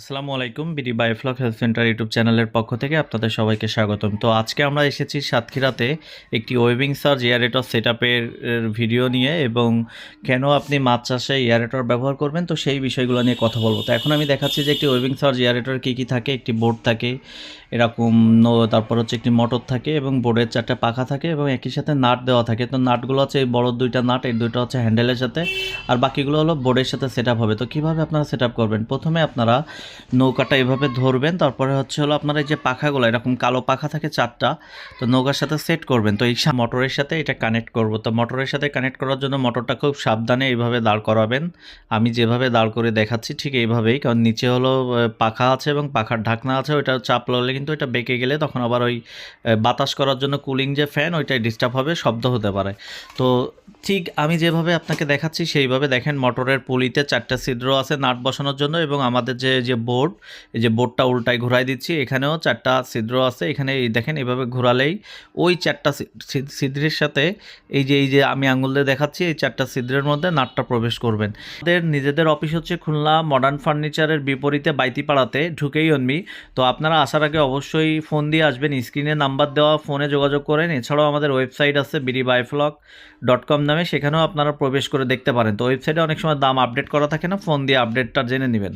আসসালামু আলাইকুম BD biofloc health centre YouTube চ্যানেলের পক্ষ থেকে আপনাদের সবাইকে স্বাগতম। তো আজকে আমরা এসেছি সাতক্ষীরাতে একটি ওয়েবিং সার্জ এয়ারেটর সেট ভিডিও নিয়ে এবং কেন আপনি মাছ চাষে এয়ারেটর ব্যবহার করবেন, তো সেই বিষয়গুলো নিয়ে কথা বলব। তো এখন আমি দেখাচ্ছি যে একটি ওয়েবিং সার্জ এয়ারেটর কী কী থাকে, একটি বোর্ড থাকে এরকম তারপর হচ্ছে একটি মোটর থাকে এবং বোর্ডের চারটে পাখা থাকে এবং একই সাথে নাট দেওয়া থাকে। তো নাটগুলো হচ্ছে এই বড় দুইটা নাট, এই দুইটা হচ্ছে হ্যান্ডেলের সাথে। আর বাকিগুলো হলো বোর্ডের সাথে সেট হবে। তো কীভাবে আপনারা সেট করবেন? প্রথমে আপনারা নৌকাটা এভাবে ধরবেন, তারপরে হচ্ছে হলো আপনার এই যে পাখাগুলো, এরকম কালো পাখা থাকে চারটা, তো নৌকার সাথে সেট করবেন। তো এই মোটরের সাথে এটা কানেক্ট করব। তো মোটরের সাথে কানেক্ট করার জন্য মোটরটা খুব সাবধানে এইভাবে দাঁড় করাবেন। আমি যেভাবে দাঁড় করে দেখাচ্ছি ঠিক এইভাবেই, কারণ নিচে হলো পাখা আছে এবং পাখার ঢাকনা আছে, ওইটা চাপ লাগলে কিন্তু এটা বেঁকে গেলে তখন আবার ওই বাতাস করার জন্য কুলিং যে ফ্যান ওইটাই ডিস্টার্ব হবে, শব্দ হতে পারে। তো ঠিক আমি যেভাবে আপনাকে দেখাচ্ছি, সেইভাবে দেখেন মোটরের পুলিতে চারটা ছিদ্র আছে নাট বসানোর জন্য এবং আমাদের যে যে বোর্ড এই যে বোর্ডটা উল্টায় ঘোরাই দিচ্ছি, এখানেও চারটা ছিদ্র আছে। এখানে দেখেন এইভাবে ঘোরালেই ওই চারটা ছিদ্রের সাথে এই যে এই যে আমি আঙুল দিয়ে দেখাচ্ছি, এই চারটা ছিদ্রের মধ্যে নাটটা প্রবেশ করবেন। আমাদের নিজেদের অফিস হচ্ছে খুলনা মডার্ন ফার্নিচারের বিপরীতে বাইতিপাড়াতে ঢুকেই অনমি। তো আপনারা আসার আগে অবশ্যই ফোন দিয়ে আসবেন। স্ক্রিনে নাম্বার দেওয়া ফোনে যোগাযোগ করেন এছাড়াও আমাদের ওয়েবসাইট আছে বিডি বাইফ্লক ডট কম নামে। সেখানেও আপনারা প্রবেশ করে দেখতে পারেন। তো ওয়েবসাইটে অনেক সময় দাম আপডেট করা থাকে না ফোন দিয়ে আপডেটটা জেনে নেবেন।